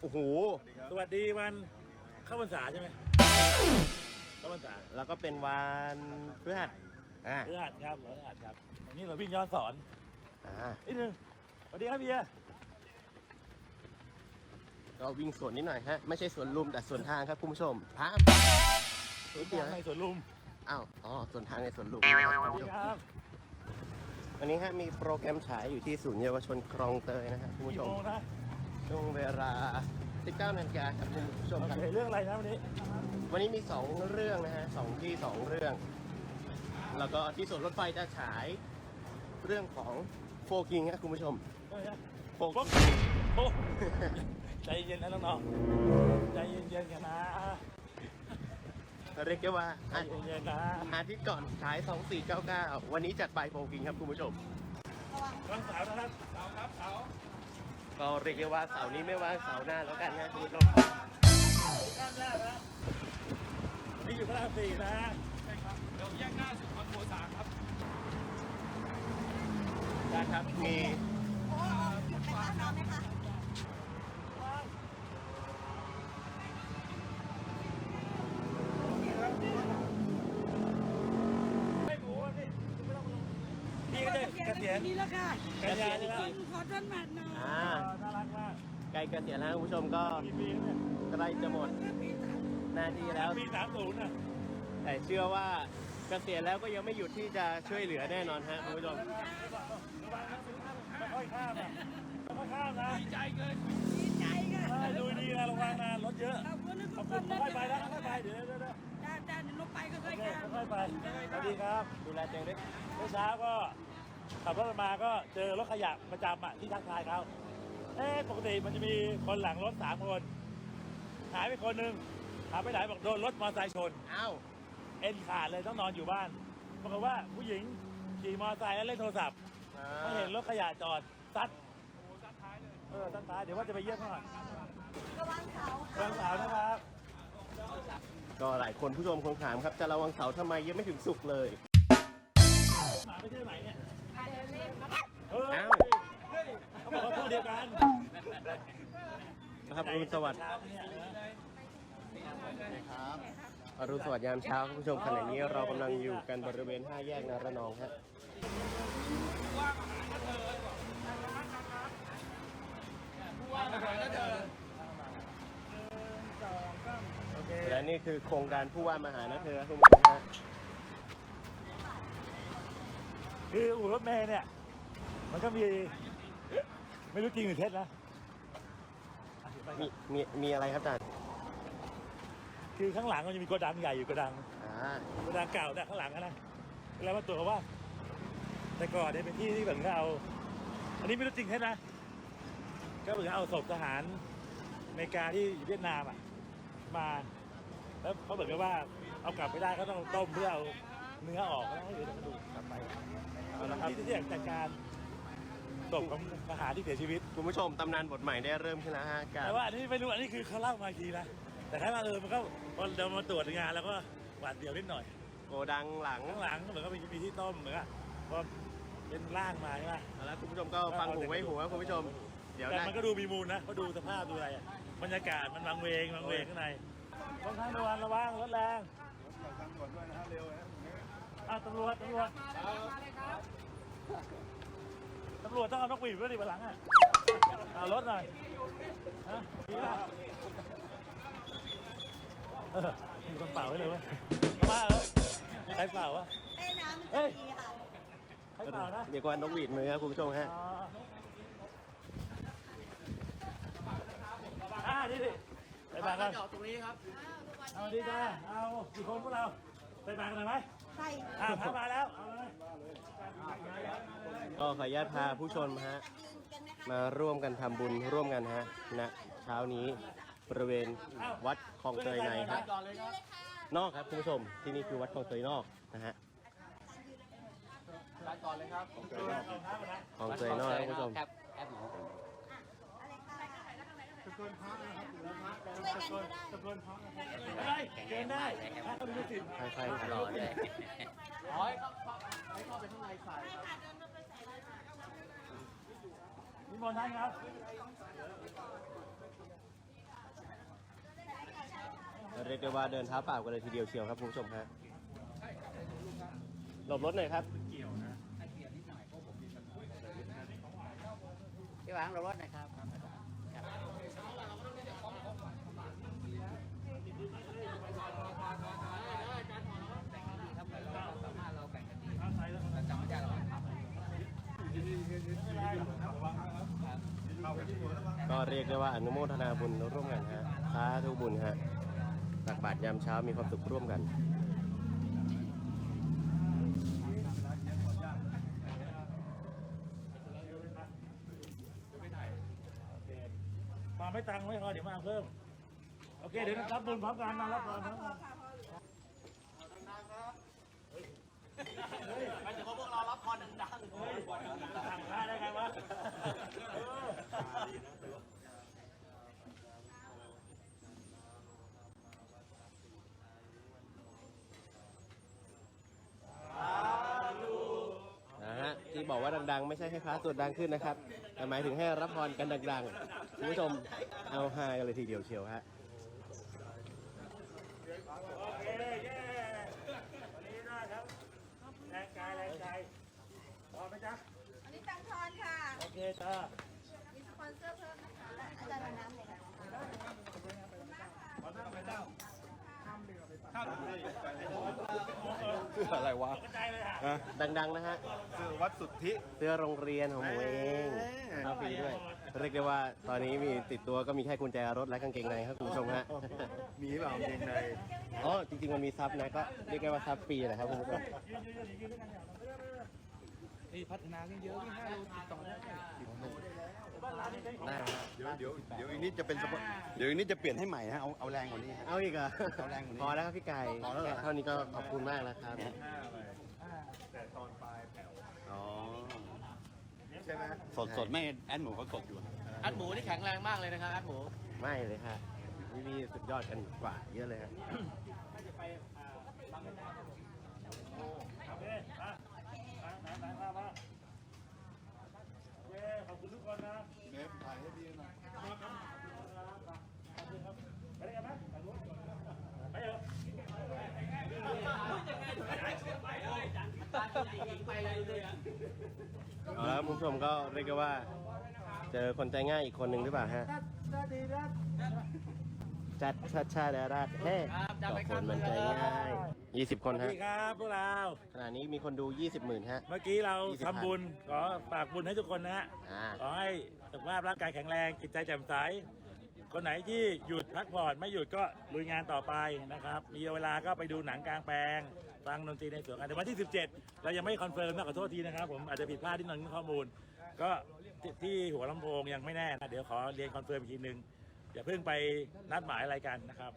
โอ้โห สวัสดีวันเข้าพรรษาใช่ไหมเข้าพรรษาแล้วก็เป็นวันพฤหัสอ่าพฤหัสครับพฤหัสครับวันนี้เราวิ่งย้อนสอนอ่านิดนึงสวัสดีครับเบียร์ก็วิ่งสวนนิดหน่อยฮะ ไม่ใช่สวนลุมแต่สวนทางครับคุณผู้ชมพามสวนทางในสวนลุมอ้าวอ๋อสวนทางในสวนลุมสวัสดีครับวันนี้ฮะมีโปรแกรมฉายอยู่ที่ศูนย์เยาวชนคลองเตยนะฮะคุณผู้กี่ชมโมงนะ ช่วงเวลา 19นาฬิกาครับคุณผู้ชมโอครับ เคเรื่องอะไรนะวันนี้วันนี้มี 2 เรื่องนะฮะสองที่ 2 เรื่อง แล้วก็ที่สวนรถไฟจะฉายเรื่องของโฟกิงครับคุณผู้ชมเรื่องอะไรนะโฟโป๊ะกิงโป๊ะใจเย็นนะน้องๆใจเย็นๆกันนะเรียกได้ว่าใจอาเย็นๆนะอาทิตย์ก่อนฉาย 2499 วันนี้จัดไปโฟกิงครับคุณผู้ชม วันเสาร์นะครับเสาร์ครับเสาร์ ก็เรียกได้ว่าเสาร์นี้ไม่ว่างเสาร์หน้าแล้วกันนะคุณผู้ชมข้ามแรกนะนี่อยู่พระรามสี่นะเดี๋ยวแยกหน้าสุดคอนโบสามครับได้ครับมีจุดไปต้อนรับไหมคะไม่หมูอะพี่ไม่ต้องลงพี่ก็จะเกษียณนี่แล้วค่ะกันยาใช่ไหมขอต้นหมัดหน่อย อ่าน่ารักมากใกล้เกษียณแล้วคุณผู้ชมก็กี่ปีแล้วเนี่ยใกล้จะหมดหน้าที่แล้ว ปีสามศูนย์น่ะแต่เชื่อว่าเกษียณแล้วก็ยังไม่หยุดที่จะช่วยเหลือแน่นอนฮะคุณผู้ชมค่อยข้ามนะค่อยข้ามนะดีใจเกินดีใจค่ะใช่ดูดีนะระวังนะรถเยอะขอบคุณทุขอบกคคุณนค่อยไปนะค่อยไปเดี๋ยวเดี๋ยวเดี๋ยวด้านด้านลงไปก็โอค่อยเคกันค่อยไปสวัสดีครับ ดูแลตัวเองด้วยเมื่อเช้าก็ ขับรถมาก็เจอรถขยะประจำอะที่ทักทายเขาเอ๊ะปกติมันจะมีคนหลังรถสามคน หายไปคนหนึ่งหายไปไหนบอกโดนรถมอเตอร์ไซค์ชน อ้าวเอ็นขาดเลยต้องนอนอยู่บ้านปรากฏว่าผู้หญิงขี่มอเตอร์ไซค์แล้วเล่นโทรศัพท์เขาเห็นรถขยะจอดซัดเออซัดท้ายเดี๋ยวว่าจะไปเยี่ยมเขาหน่อยระวังเขาวันเสาร์นะครับ ก็หลายคนผู้ชมคงถามครับ จะระวังเสาทำไมยังไม่ถึงสุกร์เลย หมาไปที่ไหนเนี่ยเอออ้าวเขาบอกว่าคู่เดียวกันนะครับอรุณสวัสดิ์เช้าเนี่ยนะอรุณสวัสดิ์ยามเช้าคุณผู้ชมขณะนี้เรากำลังอยู่กันบริเวณห้าแยกนาระนองฮะโอเคและนี่คือโครงการผู้ว่ามหานะเธอคุณผู้ชมฮะคืออู่รถเมย์เนี่ย มันก็มี ไม่รู้จริงหรือเท็จนะมีมีมีอะไรครับอาจารย์คือข้างหลังมันจะมีโกดังใหญ่อยู่โกดัง อ่าโกดังเก่าเนี่ยข้างหลังอะนะแล้วมาตรวจว่า แต่ก่อนเนี่ยเป็นที่ที่แบบเขาเอา อันนี้ไม่รู้จริงเท็จนะ ก็เหมือนเอาศพทหารอเมริกาที่อยู่เวียดนามอะ มา แล้วเขาเหมือนกับว่าเอากลับไม่ได้เขาต้องต้มเพื่อเอาเนื้อออกแล้วเดี๋ยวมาดูกลับไปเอาละครับที่ที่จัดการ ศพของทหารที่เสียชีวิต คุณผู้ชมตำนานบทใหม่ได้เริ่มขึ้นแล้วฮะกับแต่ว่าอันนี้ไม่รู้อันนี้คือเขาเล่ามาอีกทีนะแต่แค่ว่าเออมันก็พอเรามาตรวจงานแล้วก็หวาดเดียวนิดหน่อยโกดังหลัง ข้างหลังเหมือนก็มีมีที่ต้มเหมือนกับพอเป็นร่างมาใช่ไหม แล้วคุณผู้ชมก็ฟังหูไว้หูนะคุณผู้ชม เดี๋ยวแต่นะมันก็ดูมีมูลนะเขาะดูสภาพดูอะไรอะบรรยากาศมันวังเวงวังเวงข้างในต้องทางระวังระวังรถแรงอะตำรวจตำรวจ ตำรวจต้องเอานกหวีดไว้ดิบนหลังอะเอารถหน่อยฮะดีป่ะเออมีคนเป่าให้เลยเว้ยมาเออใครเป่าวะเอ้น้ำมันจะดีค่ะใครเป่านะเรียกว่านกหวีดมือครับคุณผู้ชมฮะอ๋ออ่านี่ดิไปบางกันจอดตรงนี้ครับเอาดีจ้าเอากี่คนพวกเราไปบางกันหน่อยไหมใส่ อ่าพักมาแล้วเอาเลย ก็ขออนุญาตพาผู้ชมฮะยืนกันไหมคะมาร่วมกันทำบุญร่วมกันฮะณเช้านี้บริเวณวัดคลองเตยในฮะจอดเลยครับนอกครับคุณผู้ชมที่นี่คือวัดคลองเตยนอกนะฮะจอดก่อนเลยครับคลองเตยนอกนะคุณผู้ชมครับแอปหนูอะไรคะตะโกนพักนะครับช่วยกันก็ได้ตะโกนพักไม่ได้เกินได้ถ้าเขาไม่สิทธิ์ค่อยๆรอเลยอ๋อให้เข้าให้เข้าไปข้างในใส่ครับ ก่อนครับเรียกได้ว่าเดินเท้าเปล่ากันเลยทีเดียวเชียวครับคุณผู้ชมฮะหลบรถหน่อยครับเกี่ยวนะเกียร์นิดหน่อยเพราะผมมีปัญหาพี่หวังหลบรถหน่อยครับ ก็เรียกได้ว่าอนุโมทนาบุญร่วมกันฮะสาธุบุญฮะตักบาตรยามเช้ามีความสุขร่วมกันมาไม่ตังค์ไม่พอเดี๋ยวมาเพิ่ม โอเค เดี๋ยวรับบุญพร้อมกันมารับบุญพร้อมกันไม่ใช่พวกเรารับพรดังสั่งค่าได้ไงวะเออ นะฮะที่ บอกว่าดังๆ ไม่ใช่ให้พระสวดดังขึ้นนะครับแต่หมายถึงให้รับพรกันดังๆคุณผู้ชมเอาฮากันเลยทีเดียวเชียวฮะโอเคเย้วันนี้ได้ครับแรงกายแรงใจพอไหมจ๊ะอันนี้ตังทอนค่ะ โอเคจ้า มีสปอนเซอร์เพิ่มนะคะอาจารย์เอาน้ำเลยค่ะ เสื้ ออะไรวะกระจายเลยค่ะ ดัง ๆ นะฮะ เสื้อวัดสุทธิ เสื้อโรงเรียนของผมเองครับฟรีด้วย เรียกได้ว่าตอนนี้มีติดตัวก็มีแค่กุญแจรถและกางเกงในครับคุณผู้ชมฮะ มีเปล่าเกงใน อ๋อ จริง ๆ มันมีซับนะก็เรียกได้ว่าซับฟรีนะครับคุณผู้ชมนี่พัฒนาขึ้นเยอะขึ้นห้าโลสอง ได้ครับเดี๋ยวเดี๋ยวเดี๋ยวอีกนิดจะเป็นสปอเดี๋ยวอีกนิดจะเปลี่ยนให้ใหม่ฮะเอาเอาแรงกว่านี้ฮะ เอาอีกเหรอเอาแรงกว่านี้พอแล้วครับพี่ไก่พอแล้วเหรอ เท่านี้ก็ขอบคุณมากแล้วครับอ๋อใช่ไหมสดสดไม่แอนหมูเขาสดอยู่ๆอัดหมูนี่แข็งแรงมากเลยนะครับอัดหมูไม่เลยค่ะพี่พี่สุดยอดกันกว่าเยอะเลยครับโอเคมามามามามาเย้ขอบคุณทุกคนนะเน ฟถ่ายให้ดีหน่อยไปได้กันไหมไปเถอะเอาละคุณผู้ชมก็เรียกว่า เจอคนใจง่ายอีกคนหนึ่งหรือเปล่าฮะ จัดชัดชาดาราดแท้ต่อคนมันใจง่าย20คนสวัสฮะดีครับพวกเรา ขณะนี้มีคนดู20หมื่นฮะ เมื่อกี้เรา20ทำบุญขอฝากบุญให้ทุกคนนะฮะ อ่า ขอให้สุขภาพร่างกายแข็งแรงจิตใจแจ่มใส คนไหนที่หยุดพักผ่อนไม่หยุดก็ลุยงานต่อไปนะครับ มีเวลาก็ไปดูหนังกลางแปลง ฟังดนตรีในสวนกันแต่วันที่ 17 เรายังไม่คอนเฟิร์มนะขอโทษทีนะครับ ผมอาจจะผิดพลาดที่นนข้อมูล ก็ที่ที่หัวลำโพงยังไม่แน่นะเดี๋ยวขอเรียนคอนเฟิร์มอีกทีนึง อย่าเพิ่งไปนัดหมายอะไรกันนะครับ